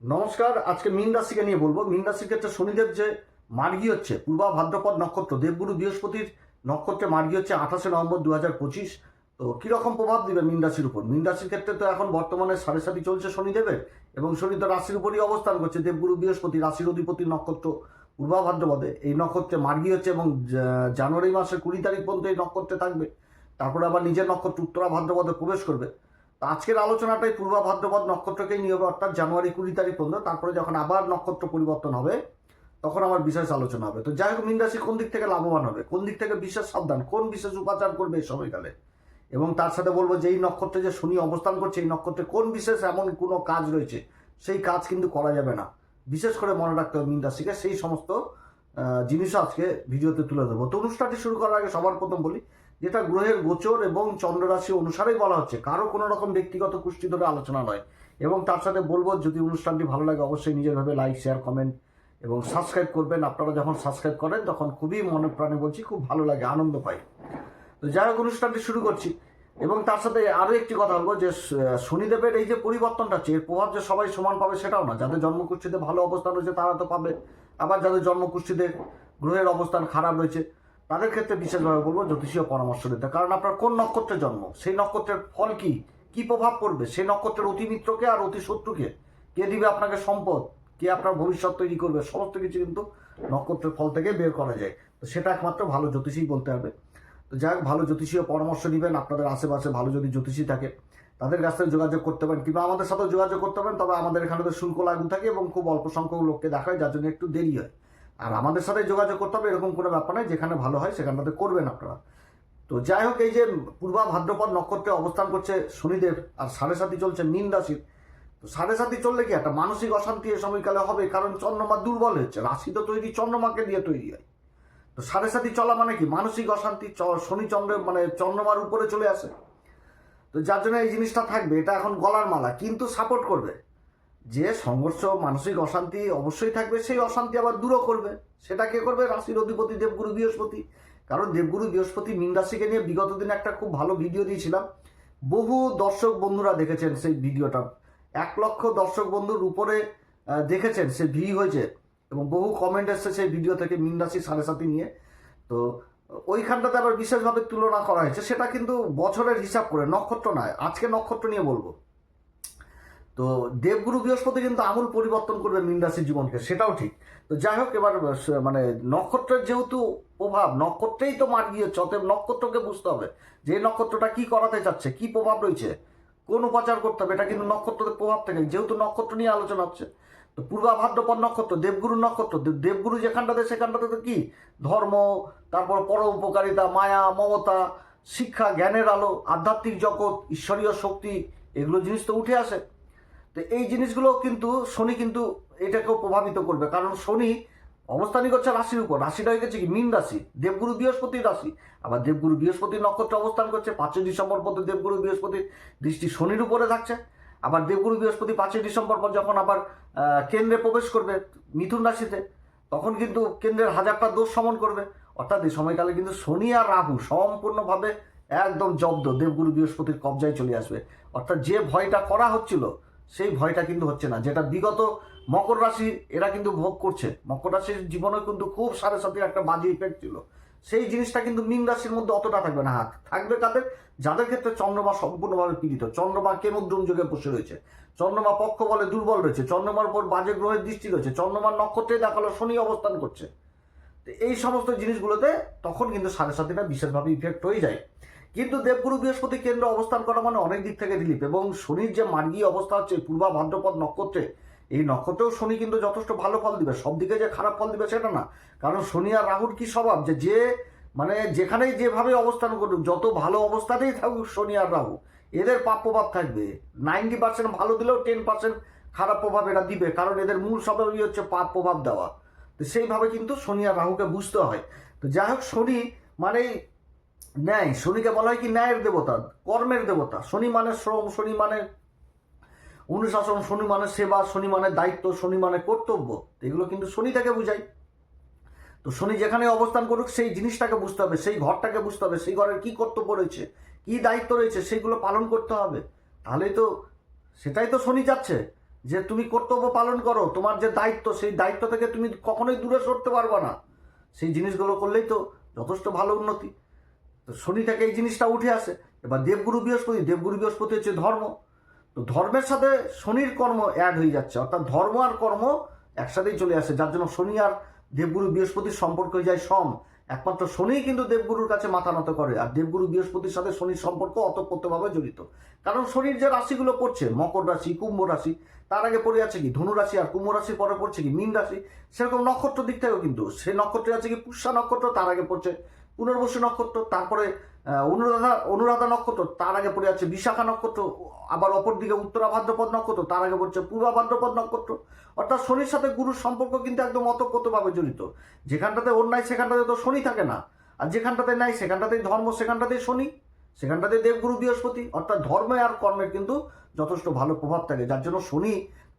নমস্কার, আজকে মীন রাশিকে নিয়ে বলব। মীন রাশির ক্ষেত্রে শনিদেব যে মার্গী হচ্ছে, পূর্বা ভাদ্রপদ নক্ষত্র, দেবগুরু বৃহস্পতির নক্ষত্রে মার্গী হচ্ছে আঠাশে নভেম্বর দু হাজার পঁচিশ। তো কীরকম প্রভাব দিবে মীন রাশির উপর? মীন রাশির ক্ষেত্রে তো এখন বর্তমানে সাড়ে সাথে চলছে শনিদেবের, এবং শনি তো রাশির উপরই অবস্থান করছে। দেবগুরু বৃহস্পতি, রাশির অধিপতি নক্ষত্র, পূর্বা ভাদ্রপদে এই নক্ষত্রে মার্গী হচ্ছে, এবং জানুয়ারি মাসের কুড়ি তারিখ পর্যন্ত এই নক্ষত্রে থাকবে। তারপরে আবার নিজের নক্ষত্র উত্তরা ভাদ্রপদে প্রবেশ করবে। আজকের আলোচনাটাই পূর্বা ভাদ্রপদ নক্ষত্রকেই নিয়ে হবে, অর্থাৎ জানুয়ারি কুড়ি তারিখ পর্যন্ত, তারপরে যখন আবার নক্ষত্র পরিবর্তন হবে, তখন আমার বিশেষ আলোচনা হবে। তো যাই হোক, মীন রাশি কোন দিক থেকে লাভবান হবে? কোন দিক থেকে বিশেষ সাবধান? কোন বিশেষ উপাচার করবে এই সময়কালে? এবং তার সাথে বলব যে এই নক্ষত্রে যে শনি অবস্থান করছে, এই নক্ষত্রে কোন বিশেষ এমন কোনো কাজ রয়েছে? সেই কাজ কিন্তু করা যাবে না। বিশেষ করে মনে রাখতে হবে মীন রাশিকে, সেই সমস্ত জিনিসও আজকে ভিডিওতে তুলে দেবো তো অনুষ্ঠানটি শুরু করার আগে সবার প্রথম বলি যেটা গ্রহের গোচর এবং চন্দ্ররাশি অনুসারেই বলা হচ্ছে। কারও কোনো রকম ব্যক্তিগত কুষ্টি ধরে আলোচনা নয়। এবং তার সাথে বলব, যদি অনুষ্ঠানটি ভালো লাগে, অবশ্যই নিজেরভাবে লাইক শেয়ার কমেন্ট এবং সাবস্ক্রাইব করবেন। আপনারা যখন সাবস্ক্রাইব করেন, তখন খুবই মনে প্রাণে বলছি, খুব ভালো লাগে, আনন্দ পাই। তো যাই হোক, অনুষ্ঠানটি শুরু করছি। এবং তার সাথে আরও একটি কথা বলব, যে শনিদেবের এই যে পরিবর্তনটা আছে এর প্রভাব যে সবাই সমান পাবে সেটাও না। যাদের জন্মকুষ্ঠিতে ভালো অবস্থান রয়েছে, তারা তো পাবে। আবার যাদের জন্মকুষ্ঠিতে গ্রহের অবস্থান খারাপ রয়েছে তাদের ক্ষেত্রে বিশেষভাবে বলব জ্যোতিষীয় পরামর্শ নিতে কারণ আপনার কোন নক্ষত্রে জন্ম? সেই নক্ষত্রের ফল কি? কি প্রভাব পড়বে? সেই নক্ষত্রের অতি মিত্রকে আর অতি শত্রুকে কে দিবে আপনাকে সম্পদ? কে আপনার ভবিষ্যৎ তৈরি করবে? সমস্ত কিছু কিন্তু নক্ষত্রের ফল থেকে বের করা যায়। তো সেটা একমাত্র ভালো জ্যোতিষী বলতে হবে। তো যাই হোক, ভালো জ্যোতিষীয় পরামর্শ নেবেন। আপনাদের আশেপাশে ভালো যদি জ্যোতিষী থাকে, তাদের কাছ থেকে যোগাযোগ করতে পারেন কিংবা আমাদের সাথেও যোগাযোগ করতে পারেন। তবে আমাদের এখানে তো শুল্ক লাগু থাকে এবং খুব অল্প সংখ্যক লোককে দেখায়, যার জন্য একটু দেরি হয়। আর আমাদের সাথে যোগাযোগ করতে হবে, এরকম কোনো ব্যাপার নয় যেখানে ভালো হয় সেখানটাতে করবেন আপনারা। তো যাই হোক, এই যে পূর্বা ভাদ্রপদ নক্ষত্রে অবস্থান করছে শনিদেব আর সাড়ে সাথী চলছে মীন রাশির, তো সাড়ে সাথী চললে কি একটা মানসিক অশান্তি এ সময়কালে হবে? কারণ চন্দ্রমা দুর্বল হচ্ছে রাশি তো তৈরি, চন্দ্রমাকে দিয়ে তৈরি হয়। তো সাড়ে সাথী চলা মানে কি? মানসিক অশান্তি শনি চন্দ্র মানে চন্দ্রমার উপরে চলে আসে। তো যার জন্য এই জিনিসটা থাকবে, এটা এখন গলার মালা, কিন্তু সাপোর্ট করবে। যে সংঘর্ষ, মানসিক অশান্তি অবশ্যই থাকবে, সেই অশান্তি আবার দূরও করবে। সেটা কে করবে? রাশির অধিপতি দেবগুরু বৃহস্পতি। কারণ দেবগুরু বৃহস্পতি মীন রাশিকে নিয়ে বিগত দিনে একটা খুব ভালো ভিডিও দিয়েছিলাম। বহু দর্শক বন্ধুরা দেখেছেন সেই ভিডিওটা। এক লক্ষ দর্শক বন্ধুর উপরে দেখেছেন সে ভি হয়েছে এবং বহু কমেন্ট এসছে সেই ভিডিও থেকে মীন রাশি সাড়ে সাথে নিয়ে। তো, ওইখানটাতে আবার বিশেষভাবে তুলনা করা হয়েছে। সেটা কিন্তু বছরের হিসাব করে, নক্ষত্র নয়। আজকে নক্ষত্র নিয়ে বলব। তো দেবগুরু বৃহস্পতি কিন্তু আমূল পরিবর্তন করবে মীন রাশির জীবনকে, সেটাও ঠিক। তো যাই হোক, এবার মানে নক্ষত্রের যেহেতু প্রভাব, নক্ষত্রেই তো মার গিয়েছে, অতএব নক্ষত্রকে বুঝতে হবে যে নক্ষত্রটা কি করাতে চাচ্ছে, কি প্রভাব রয়েছে, কোন উপাচার করতে হবে, এটা কিন্তু নক্ষত্রের প্রভাব থেকে যেহেতু নক্ষত্র নিয়ে আলোচনা হচ্ছে। তো পূর্বা ভাদ্রপদ নক্ষত্র দেবগুরু নক্ষত্র দেবগুরু যেখানটাতে, সেখানটাতে তো কি? ধর্ম, তারপর পর উপকারিতা, মায়া, মমতা, শিক্ষা, জ্ঞানের আলো, আধ্যাত্মিক জগৎ, ঈশ্বরীয় শক্তি, এগুলো জিনিস তো উঠে আসে। তো এই জিনিসগুলো কিন্তু শনি কিন্তু এটাকেও প্রভাবিত করবে। কারণ শনি অবস্থানই করছে রাশির উপর। রাশিটা হয়ে গেছে কি? মিন রাশি। দেবগুরু বৃহস্পতির রাশি। আবার দেবগুরু বৃহস্পতির নক্ষত্রে অবস্থান করছে। পাঁচই ডিসেম্বর পর্যন্ত দেবগুরু বৃহস্পতির দৃষ্টি শনির উপরে থাকছে। আবার দেবগুরু বৃহস্পতি পাঁচই ডিসেম্বর পর যখন আবার কেন্দ্রে প্রবেশ করবে মিথুন রাশিতে, তখন কিন্তু কেন্দ্রের হাজারটা দোষ সমন করবে। অর্থাৎ এই সময়কালে কিন্তু শনি আর রাহু সম্পূর্ণভাবে একদম জব্দ। দেবগুরু বৃহস্পতির কবজায় চলে আসবে। অর্থাৎ যে ভয়টা করা হচ্ছিল সেই ভয়টা কিন্তু হচ্ছে না, যেটা বিগত মকর রাশি এরা কিন্তু ভোগ করছে। মকর রাশির জীবনে কিন্তু খুব সাড়ে সাথে একটা বাজে ইফেক্ট ছিল। সেই জিনিসটা কিন্তু মীন রাশির মধ্যে অতটা থাকবে না হাত থাকবে তাদের, যাদের ক্ষেত্রে চন্দ্রমা সম্পূর্ণভাবে পীড়িত। চন্দ্রমা কেমুদ্রম যুগে বসে রয়েছে। চন্দ্রমা পক্ষ বলে দুর্বল রয়েছে। চন্দ্রমার উপর বাজে গ্রহের দৃষ্টি রয়েছে। চন্দ্রমার নক্ষত্রে দেখাল শনি অবস্থান করছে। এই সমস্ত জিনিসগুলোতে তখন কিন্তু সাড়ে সাতিটা বিশেষভাবে ইফেক্ট হয়ে যায়। কিন্তু দেবগুরু বৃহস্পতি কেন্দ্র অবস্থান করা মানে অনেক দিক থেকে রিলিফ এবং শনির যে মার্গী অবস্থা হচ্ছে, পূর্বা ভাদ্রপদ নক্ষত্রে, এই নক্ষত্রেও শনি কিন্তু যথেষ্ট ভালো ফল দিবে। সব দিকে যে খারাপ ফল দিবে সেটা না। কারণ শনি আর রাহুর কি স্বভাব? যে যে মানে যেখানেই যেভাবে অবস্থান করুক, যত ভালো অবস্থাতেই থাকুক শনি আর রাহু, এদের পাপ প্রভাব থাকবে। নাইনটি পার্সেন্ট ভালো দিলেও টেন পার্সেন্ট খারাপ প্রভাব এরা দিবে, কারণ এদের মূল স্বভাবই হচ্ছে পাপ প্রভাব দেওয়া। তো সেইভাবে কিন্তু শনি আর রাহুকে বুঝতে হয়। তো যাই হোক, শনি মানে ন্যায়, শনিকে বলা হয় কি ন্যায়ের দেবতা, কর্মের দেবতা। শনি মানে শ্রম, শনি মানে অনুশাসন, শনি মানে সেবা, শনি মানে দায়িত্ব, শনি মানে কর্তব্য। এগুলো কিন্তু শনি থেকে বুঝাই তো শনি যেখানে অবস্থান করুক, সেই জিনিসটাকে বুঝতে হবে, সেই ঘরটাকে বুঝতে হবে, সেই ঘরের কি কর্তব্য রয়েছে, কি দায়িত্ব রয়েছে, সেইগুলো পালন করতে হবে। তাহলেই তো সেটাই তো শনি চাচ্ছে, যে তুমি কর্তব্য পালন করো, তোমার যে দায়িত্ব, সেই দায়িত্ব থেকে তুমি কখনোই দূরে সরতে পারবে না। সেই জিনিসগুলো করলেই তো যথেষ্ট ভালো উন্নতি। তো শনি থেকে এই জিনিসটা উঠে আসে। এবার দেবগুরু বৃহস্পতি দেবগুরু বৃহস্পতি হচ্ছে ধর্ম। তো ধর্মের সাথে শনির কর্ম অ্যাড হয়ে যাচ্ছে, অর্থাৎ ধর্ম আর কর্ম একসাথেই চলে আসে, যার জন্য শনি আর দেবগুরু বৃহস্পতির সম্পর্ক হয়ে যায় সম। একমাত্র শনিই কিন্তু দেবগুরুর কাছে মাথা নত করে, আর দেবগুরু বৃহস্পতির সাথে শনির সম্পর্ক অতপ্রত্যভাবে জড়িত। কারণ শনির যে রাশিগুলো পড়ছে, মকর রাশি, কুম্ভ রাশি, তার আগে পড়ে আছে কি, ধনু রাশি আর কুম্ভ রাশির পরে পড়ছে কি, মীন রাশি, সেরকম নক্ষত্র দিক থেকেও কিন্তু, সে নক্ষত্রে আছে কি, পুষ্যা নক্ষত্র তার আগে পড়ছে। পুনর্বসু নক্ষত্র, তারপরে অনুরাধা অনুরাধা নক্ষত্র, তার আগে পড়ে আছে বিশাখা নক্ষত্র, আবার অপর দিকে উত্তরা ভাদ্রপদ নক্ষত্র, তার আগে পড়ছে পূর্বা ভাদ্রপদ নক্ষত্র। অর্থাৎ শনির সাথে গুরুর সম্পর্ক কিন্তু একদম অতপ্রতভাবে জড়িত। যেখানটাতে নাই, সেখানটাতে তো শনি থাকে না। আর যেখানটাতে নাই, সেখানটাতেই ধর্ম সেখানটাতেই শনি, সেখানটাতে দেবগুরু, বৃহস্পতি, অর্থাৎ ধর্মে আর কর্মের কিন্তু যথেষ্ট ভালো প্রভাব থাকে। যার জন্য শনি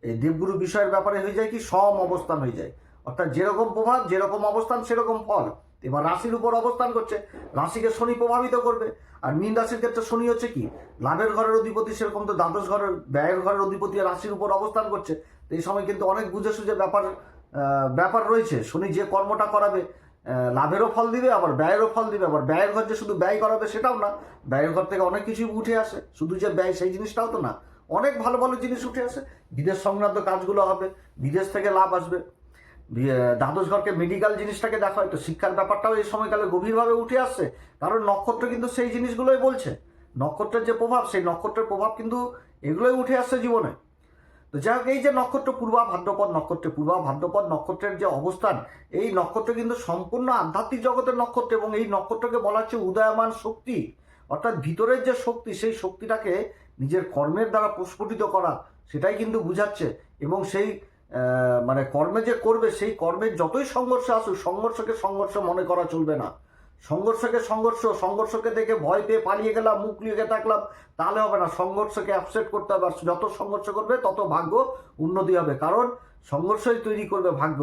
এই দেবগুরু বিষয়ের ব্যাপারে হয়ে যায় কি, সম অবস্থান হয়ে যায়। অর্থাৎ যেরকম প্রভাব, যেরকম অবস্থান, সেরকম ফল। এবার রাশির উপর অবস্থান করছে। রাশিকে শনি প্রভাবিত করবে। আর মীন রাশির ক্ষেত্রে শনি হচ্ছে কি? লাভের ঘরের অধিপতি, সেরকম তো দ্বাদশ ঘরের, ব্যয়ের ঘরের অধিপতি রাশির উপর অবস্থান করছে। তো এই সময় কিন্তু অনেক বুঝে সুঝে ব্যাপার ব্যাপার রয়েছে। শনি যে কর্মটা করাবে লাভেরও ফল দিবে, আবার ব্যয়েরও ফল দিবে। আবার ব্যয়ের ঘর যে শুধু ব্যয় করাবে সেটাও না, ব্যয়ের ঘর থেকে অনেক কিছুই উঠে আসে। শুধু যে ব্যয় সেই জিনিসটাও তো না। অনেক ভালো ভালো জিনিস উঠে আসে। বিদেশ সংক্রান্ত কাজগুলো হবে, বিদেশ থেকে লাভ আসবে। দ্বাদশ ঘরকে মেডিকেল জিনিসটাকে দেখা হয় তো শিক্ষার ব্যাপারটাও এই সময়কালে গভীরভাবে উঠে আসছে। কারণ নক্ষত্র কিন্তু সেই জিনিসগুলোই বলছে। নক্ষত্রের যে প্রভাব, সেই নক্ষত্রের প্রভাব কিন্তু এগুলোই উঠে আসছে জীবনে। তো যাই হোক, এই যে নক্ষত্র পূর্বা ভাদ্রপদ, নক্ষত্রে পূর্বা ভাদ্রপদ, নক্ষত্রের যে অবস্থান, এই নক্ষত্র কিন্তু সম্পূর্ণ আধ্যাত্মিক জগতের নক্ষত্র এবং এই নক্ষত্রকে বলা হচ্ছে উদয়মান শক্তি। অর্থাৎ ভিতরের যে শক্তি, সেই শক্তিটাকে নিজের কর্মের দ্বারা প্রস্ফুটিত করা, সেটাই কিন্তু বুঝাচ্ছে। এবং সেই মানে কর্মে যে করবে, সেই কর্মের যতই সংঘর্ষ আসুক, সংঘর্ষকে সংঘর্ষ মনে করা চলবে না। সংঘর্ষকে সংঘর্ষ, সংঘর্ষকে দেখে ভয় পেয়ে পালিয়ে গেলাম, মুখ লিখে থাকলাম, তাহলে হবে না। সংঘর্ষকে অ্যাপসেট করতে হবে, আর যত সংঘর্ষ করবে, তত ভাগ্য উন্নতি হবে। কারণ সংঘর্ষই তৈরি করবে ভাগ্য।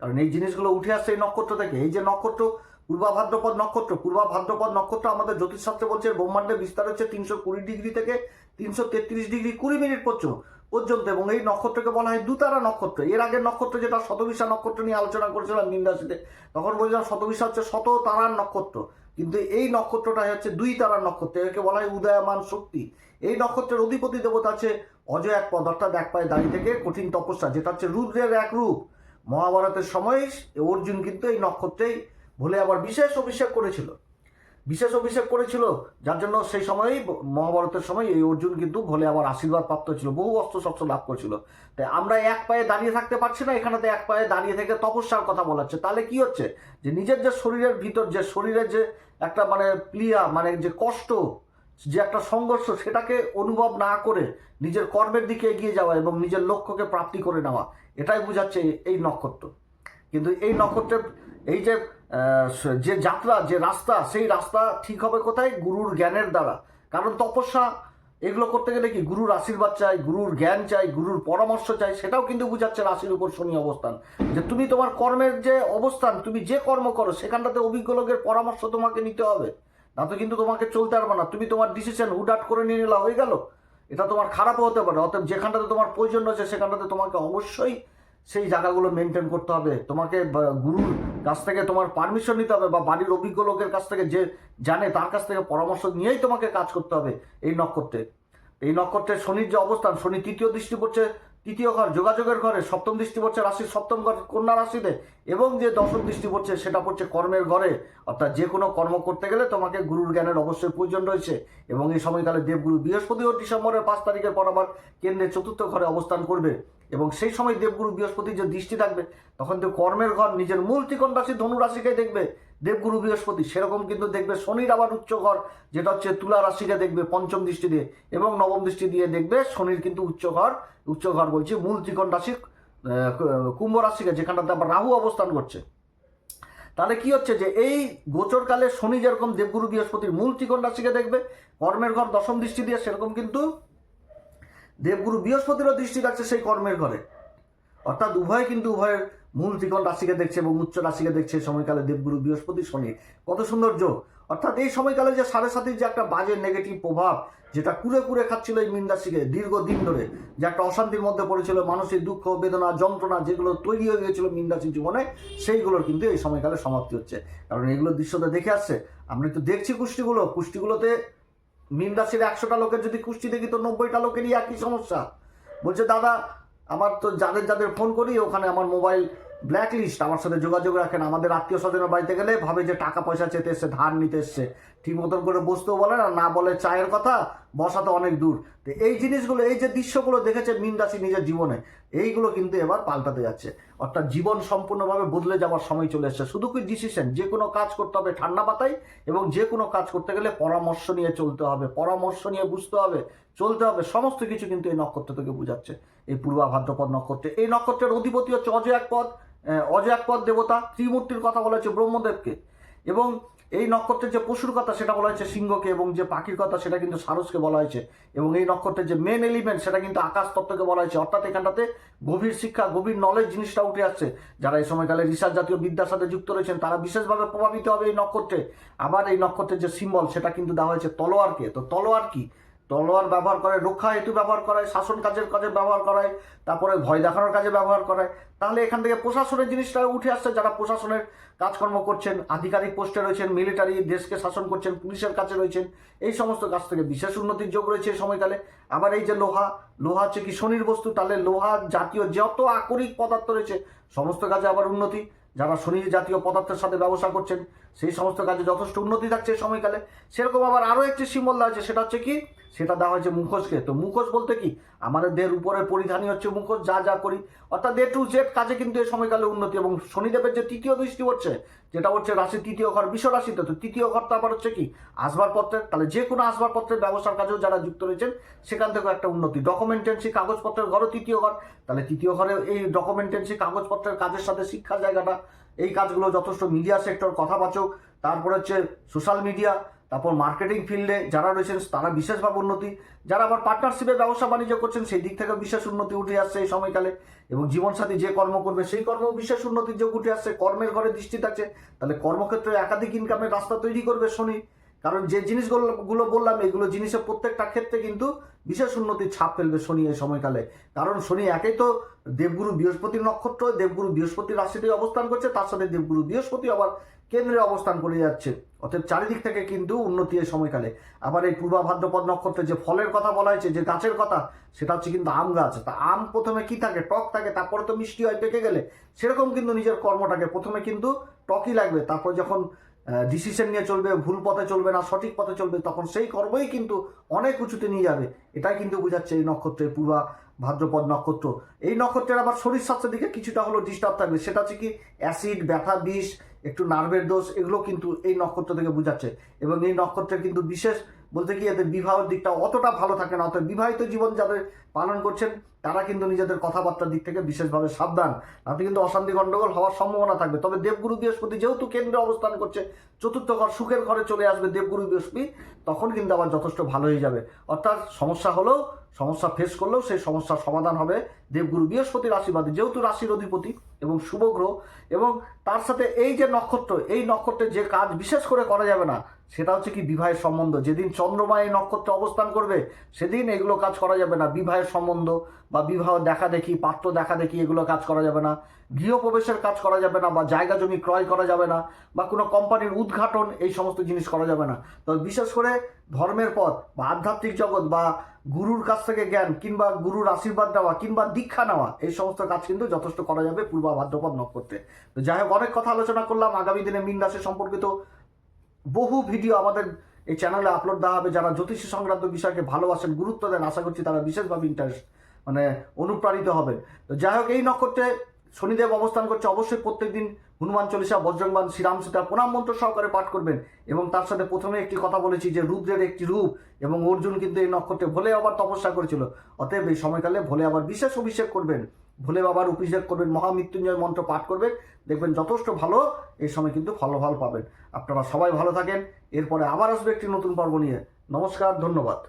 কারণ এই জিনিসগুলো উঠে আসছে এই নক্ষত্র থেকে। এই যে নক্ষত্র, পূর্বাভাদ্রপদ নক্ষত্র পূর্বাভাদ্রপদ নক্ষত্র আমাদের জ্যোতিষশাস্ত্রে বলছে ব্রহ্মাণ্ডের বিস্তার হচ্ছে তিনশো কুড়ি ডিগ্রি থেকে তিনশো তেত্রিশ ডিগ্রি কুড়ি মিনিট পর্যন্ত। পর্যন্ত এবং এই নক্ষত্রকে বলা হয় দুতারা নক্ষত্র। এর আগের নক্ষত্র যেটা, শতবিশা নক্ষত্র নিয়ে আলোচনা করেছিলাম নিন্দাসীতে তখন বলছিলাম শতবিশা হচ্ছে শত তারার নক্ষত্র। কিন্তু এই নক্ষত্রটা হচ্ছে দুই তারার নক্ষত্র। একে বলা হয় উদয়মান শক্তি। এই নক্ষত্রের অধিপতি দেবতা আছে অজয় এক পদ, অর্থাৎ এক পায়ে দাঁড়িয়ে থেকে কঠিন তপস্যা, যেটা হচ্ছে রুদ্রের এক রূপ। মহাভারতের সময় অর্জুন কিন্তু এই নক্ষত্রেই ভুলে আবার বিশেষ অভিষেক করেছিল। বিশেষ অভিষেক করেছিল, যার জন্য সেই সময়ই মহাভারতের সময় এই অর্জুন কিন্তু ভোলে আবার আশীর্বাদ প্রাপ্ত ছিল, বহু অস্ত্র শস্ত্র লাভ করেছিল। তাই আমরা এক পায়ে দাঁড়িয়ে থাকতে পারছি না, এখানেতে এক পায়ে দাঁড়িয়ে থেকে তপস্যার কথা বলা হচ্ছে। তাহলে কি হচ্ছে? যে নিজের যে শরীরের ভিতর, যে শরীরের যে একটা মানে প্লিয়া মানে যে কষ্ট, যে একটা সংঘর্ষ, সেটাকে অনুভব না করে নিজের কর্মের দিকে এগিয়ে যাওয়া এবং নিজের লক্ষ্যকে প্রাপ্তি করে নেওয়া, এটাই বোঝাচ্ছে এই নক্ষত্র। কিন্তু এই নক্ষত্রের, এই যে যে যাত্রা, যে রাস্তা, সেই রাস্তা ঠিক হবে কোথায়? গুরুর জ্ঞানের দ্বারা। কারণ তপস্যা এগুলো করতে গেলে কি? গুরুর আশীর্বাদ চাই, গুরুর জ্ঞান চাই, গুরুর পরামর্শ চাই, সেটাও কিন্তু বুঝাচ্ছে রাশির উপর শনি অবস্থান। যে তুমি তোমার কর্মের যে অবস্থান, তুমি যে কর্ম করো, সেখানটাতে অভিজ্ঞ লোকের পরামর্শ তোমাকে নিতে হবে। না তো কিন্তু তোমাকে চলতে পারবে না। তুমি তোমার ডিসিশন হুডাট করে নিয়ে নিলা, হয়ে গেল? এটা তোমার খারাপও হতে পারে। অতএব যেখানটাতে তোমার প্রয়োজন রয়েছে, সেখানটাতে তোমাকে অবশ্যই সেই জায়গাগুলো মেনটেন করতে হবে। তোমাকে গুরুর কাছ থেকে তোমার পারমিশন নিতে হবে, বা, বাড়ির অভিজ্ঞ লোকের কাছ থেকে যে জানে তার কাছ থেকে পরামর্শ নিয়েই তোমাকে কাজ করতে হবে এই নক্ষত্রে। এই নক্ষত্রের শনির যে অবস্থান, শনি তৃতীয় দৃষ্টি পড়ছে তৃতীয় ঘর, যোগাযোগের ঘরে সপ্তম দৃষ্টি পড়ছে রাশির সপ্তম ঘর কন্যা রাশিতে এবং যে দশম দৃষ্টি পড়ছে সেটা পড়ছে কর্মের ঘরে। অর্থাৎ যে কোনো কর্ম করতে গেলে তোমাকে গুরুর জ্ঞানের অবশ্যই প্রয়োজন রয়েছে এবং এই সময়কালে দেবগুরু বৃহস্পতিও ডিসেম্বরের পাঁচ তারিখের পর আবার কেন্দ্রের চতুর্থ ঘরে অবস্থান করবে এবং সেই সময় দেবগুরু বৃহস্পতির যে দৃষ্টি থাকবে, তখন তো কর্মের ঘর নিজের মূল ত্রিকোণ রাশি ধনু রাশিকে দেখবে। দেবগুরু বৃহস্পতি সেরকম কিন্তু দেখবে শনির আবার উচ্চ ঘর যেটা হচ্ছে তুলা রাশিকে দেখবে পঞ্চম দৃষ্টি দিয়ে এবং নবম দৃষ্টি দিয়ে দেখবে শনির কিন্তু উচ্চ ঘর উচ্চ ঘর বলছি মূল ত্রিকোণ রাশি আহ, কুম্ভ রাশিকে যেখানটাতে আবার রাহু অবস্থান করছে। তাহলে কি হচ্ছে যে এই গোচরকালে শনি যেরকম দেবগুরু বৃহস্পতির মূল ত্রিকোণ রাশিকে দেখবে কর্মের ঘর দশম দৃষ্টি দিয়ে সেরকম কিন্তু দেবগুরু বৃহস্পতিরও দৃষ্টি রাখছে সেই কর্মের ঘরে। অর্থাৎ উভয় কিন্তু উভয়ের মূল ত্রিকোণ রাশিকে দেখছে এবং উচ্চ রাশিকে দেখছে সময়কালে দেবগুরু বৃহস্পতি শনি কত সুন্দর যোগ। অর্থাৎ এই সময়কালে যে সাড়ে সাতির যে একটা বাজে নেগেটিভ প্রভাব, যেটা কুড়ে কুড়ে খাচ্ছিল এই মীন রাশিকে দীর্ঘদিন ধরে, যে একটা অশান্তির মধ্যে পড়েছিল, মানসিক দুঃখ, বেদনা, যন্ত্রণা যেগুলো তৈরি হয়ে গিয়েছিল মীন রাশির জীবনে, সেইগুলোর কিন্তু এই সময়কালে সমাপ্তি হচ্ছে। কারণ এগুলো দৃশ্যতে দেখে আসছে। আমরা তো দেখছি কুষ্টিগুলো। কুষ্টিগুলোতে মীন রাশির একশোটা লোকের যদি কুষ্টি দেখি, তো নব্বইটা লোকেরই একই সমস্যা। বলছে, দাদা আমার তো যাদের যাদের ফোন করি, ওখানে আমার মোবাইল ব্ল্যাক লিস্ট আমার সাথে যোগাযোগ রাখেন। আমাদের আত্মীয় স্বজনের বাড়িতে গেলে ভাবে যে টাকা পয়সা চেতে এসছে, ধার নিতে এসছে। ঠিক মতন করে বসতেও বলে না না বলে চায়ের কথা, বসা তো অনেক দূর। তো এই জিনিসগুলো, এই যে দৃশ্যগুলো দেখেছে মিন রাশি নিজের জীবনে, এইগুলো কিন্তু এবার পাল্টাতে যাচ্ছে। অর্থাৎ জীবন সম্পূর্ণভাবে বদলে যাওয়ার সময় চলে এসছে। শুধু কি ডিসিশন যে কোনো কাজ করতে হবে ঠান্ডা পাতায় এবং যে কোনো কাজ করতে গেলে পরামর্শ নিয়ে চলতে হবে। পরামর্শ নিয়ে বুঝতে হবে, চলতে হবে, সমস্ত কিছু কিন্তু এই নক্ষত্র থেকে বোঝাচ্ছে। এই পূর্বা ভাদ্রপদ নক্ষত্রে এই নক্ষত্রের অধিপতি হচ্ছে অজয়াক পদ আহ, অজয়াক পদ দেবতা ত্রিমূর্তির কথা বলা হচ্ছে ব্রহ্মদেবকে। এবং এই নক্ষত্রের যে পশুর কথা সেটা বলা হয়েছে সিংহকে এবং যে পাখির কথা সেটা কিন্তু সারসকে বলা হয়েছে। এবং এই নক্ষত্রের যে মেন এলিমেন্ট সেটা কিন্তু আকাশ তত্ত্বকে বলা হয়েছে। অর্থাৎ এখানটাতে গভীর শিক্ষা গভীর নলেজ জিনিসটা উঠে আসছে। যারা এই সময়কালে রিসার্চ জাতীয় বিদ্যার সাথে যুক্ত রয়েছেন তারা বিশেষভাবে প্রভাবিত হবে এই নক্ষত্রে আবার এই নক্ষত্রের যে সিম্বল সেটা কিন্তু দেওয়া হয়েছে তলোয়ারকে। তো তলোয়ার কি? তলোয়ার ব্যবহার করে রক্ষা হেতু ব্যবহার করায়, শাসন কাজের কাজে ব্যবহার করায়, তারপরে ভয় দেখানোর কাজে ব্যবহার করায়। তাহলে এখান থেকে প্রশাসনের জিনিসটা উঠে আসছে, যারা প্রশাসনের কাজকর্ম করছেন, আধিকারিক পোস্টে রয়েছেন মিলিটারি দেশকে শাসন করছেন, পুলিশের কাছে রয়েছেন, এই সমস্ত কাজ থেকে বিশেষ উন্নতির যোগ রয়েছে এই সময়কালে। আবার এই যে লোহা লোহা হচ্ছে কি শনির বস্তু, তাহলে লোহা জাতীয় যত আকরিক পদার্থ রয়েছে, সমস্ত কাজে আবার উন্নতি। যারা শনি জাতীয় পদার্থের সাথে ব্যবসা করছেন, সেই সমস্ত কাজে যথেষ্ট উন্নতি থাকছে সময়কালে। সেরকম আবার আরও একটি সিম্বল আছে, সেটা হচ্ছে কি? সেটা দেওয়া হয়েছে মুখোশকে। তো মুখোশ বলতে কি? আমাদের দেহের উপরে পরিধানই হচ্ছে মুখোশ, যা যা করি। অর্থাৎ এ টু জেড কাজে কিন্তু এই সময়কালে উন্নতি এবং শনিদেবের যে তৃতীয় দৃষ্টি হচ্ছে, যেটা হচ্ছে রাশি তৃতীয় ঘর, বিশ্ব রাশিতে, তো তৃতীয় ঘর তো আবার হচ্ছে কি? আসবাবপত্রের তাহলে যে কোনো আসবাবপত্রের ব্যবসার কাজেও যারা যুক্ত রয়েছেন, সেখান থেকেও একটা উন্নতি। ডকুমেন্টেন্সি কাগজপত্রের ঘরও তৃতীয় ঘর। তাহলে তৃতীয় ঘরে এই ডকুমেন্টেন্সি কাগজপত্রের কাজের সাথে শিক্ষার জায়গাটা, এই কাজগুলো যথেষ্ট মিডিয়া সেক্টর কথাবাচক তারপরে হচ্ছে সোশ্যাল মিডিয়া তারপর মার্কেটিং ফিল্ডে যারা রয়েছেন, তারা বিশেষভাবে উন্নতি। যারা আবার পার্টনারশিপে ব্যবসা বাণিজ্য করছেন, সেই দিক থেকে বিশেষ উন্নতি উঠে আসছে এই সময়কালে। এবং জীবনসাথী যে কর্ম করবে, সেই কর্ম বিশেষ উন্নতির যোগ উঠে আসছে। কর্মের ঘরে দৃষ্টি থাকছে। তাহলে কর্মক্ষেত্রে একাধিক ইনকামের রাস্তা তৈরি করবে শনি। কারণ যে জিনিসগুলো বললাম, এগুলো জিনিসের প্রত্যেকটা ক্ষেত্রে কিন্তু বিশেষ উন্নতির ছাপ ফেলবে শনি এই সময়কালে। কারণ শনি একেই তো দেবগুরু বৃহস্পতির নক্ষত্র, দেবগুরু বৃহস্পতির রাশিতে অবস্থান করছে, তার সাথে দেবগুরু বৃহস্পতি আবার কেন্দ্রে অবস্থান করে যাচ্ছে। অর্থাৎ চারিদিক থেকে কিন্তু উন্নতি এই সময়কালে। আবার এই পূর্বা ভাদ্রপদ নক্ষত্রে যে ফলের কথা বলা হয়েছে, যে গাছের কথা, সেটা হচ্ছে কিন্তু আম গাছ। তা আম প্রথমে কি থাকে? টক থাকে, তারপরে তো মিষ্টি হয়, পেকে গেলে। সেরকম কিন্তু নিজের কর্মটাকে প্রথমে কিন্তু টকই লাগবে। তারপর যখন ডিসিশন নিয়ে চলবে, ভুল পথে চলবে না, সঠিক পথে চলবে, তখন সেই কর্মই কিন্তু অনেক উঁচুতে নিয়ে যাবে। এটাই কিন্তু বোঝাচ্ছে এই নক্ষত্রের পূর্বা ভাদ্রপদ নক্ষত্র। এই নক্ষত্রের আবার শরীর স্বাস্থ্যের দিকে কিছুটা হলো ডিস্টার্ব থাকবে। সেটা হচ্ছে কি অ্যাসিড ব্যথা, বিষ, একটু নার্ভের দোষ, এগুলো কিন্তু এই নক্ষত্র থেকে বোঝাচ্ছে। এবং এই নক্ষত্রের কিন্তু বিশেষ বলতে কি এদের বিবাহের দিকটা অতটা ভালো থাকে না। অর্থাৎ বিবাহিত জীবন যাদের পালন করছেন, তারা কিন্তু নিজেদের কথাবার্তার দিক থেকে বিশেষভাবে সাবধান। তাতে কিন্তু অশান্তি গণ্ডগোল হওয়ার সম্ভাবনা থাকবে। তবে দেবগুরু বৃহস্পতি যেহেতু কেন্দ্রে অবস্থান করছে, চতুর্থ ঘর সুখের ঘরে চলে আসবে দেবগুরু বৃহস্পতি, তখন কিন্তু আবার যথেষ্ট ভালো হয়ে যাবে। অর্থাৎ সমস্যা হলেও, সমস্যা ফেস করলেও সেই সমস্যার সমাধান হবে দেবগুরু বৃহস্পতির আশীর্বাদে, যেহেতু রাশির অধিপতি এবং শুভ গ্রহ। এবং তার সাথে এই যে নক্ষত্র, এই নক্ষত্রের যে কাজ বিশেষ করে করা যাবে না সেটা হচ্ছে কি বিবাহের সম্বন্ধ। যেদিন চন্দ্রমা এই নক্ষত্রে অবস্থান করবে, সেদিন এগুলো কাজ করা যাবে না। বিবাহের সম্বন্ধ বা বিবাহ দেখা দেখি, পাত্র দেখা দেখি, এগুলো কাজ করা যাবে না। গৃহপ্রবেশের কাজ করা যাবে না বা জায়গা জমি ক্রয় করা যাবে না বা কোনো কোম্পানির উদ্ঘাটন, এই সমস্ত জিনিস করা যাবে না। তবে বিশেষ করে ধর্মের পথ বা আধ্যাত্মিক জগৎ বা গুরুর কাছ থেকে জ্ঞান কিংবা গুরুর আশীর্বাদ নেওয়া কিংবা দীক্ষা নেওয়া, এই সমস্ত কাজ কিন্তু যথেষ্ট করা যাবে পূর্বা ভাদ্রপদ নক্ষত্রে যাই হোক, অনেক কথা আলোচনা করলাম। আগামী দিনে মিন রাশি সম্পর্কিত বহু ভিডিও আমাদের এই চ্যানেলে আপলোড দেওয়া হবে। যারা জ্যোতিষী সংক্রান্ত বিষয়কে ভালোবাসেন, গুরুত্ব দেন, আশা করছি তারা বিশেষভাবে ইন্টারেস্ট মানে অনুপ্রাণিত হবেন। তো যাই হোক, এই নক্ষত্রে শনিদেব অবস্থান করছে অবশ্যই প্রত্যেকদিন হনুমান চল্লিশা বজ্রংবান শ্রীরাম সীতা প্রণাম মন্ত্র সহকারে পাঠ করবেন। এবং তার সাথে প্রথমে একটি কথা বলেছি যে রুদ্রের একটি রূপ এবং অর্জুন কিন্তু এই নক্ষত্রে ভোলে আবার তপস্যা করেছিল। অতএব এই সময়কালে ভোলে আবার বিশেষ অভিষেক করবেন। ভোলে বাবার অভিষেক করবেন, মহামৃত্যুঞ্জয় মন্ত্র পাঠ করবেন, দেখবেন যথেষ্ট ভালো, এই সময় কিন্তু ফলাফল পাবেন। আপনারা সবাই ভালো থাকেন, এরপরে আবার আসবে একটি নতুন পর্ব নিয়ে। নমস্কার, ধন্যবাদ।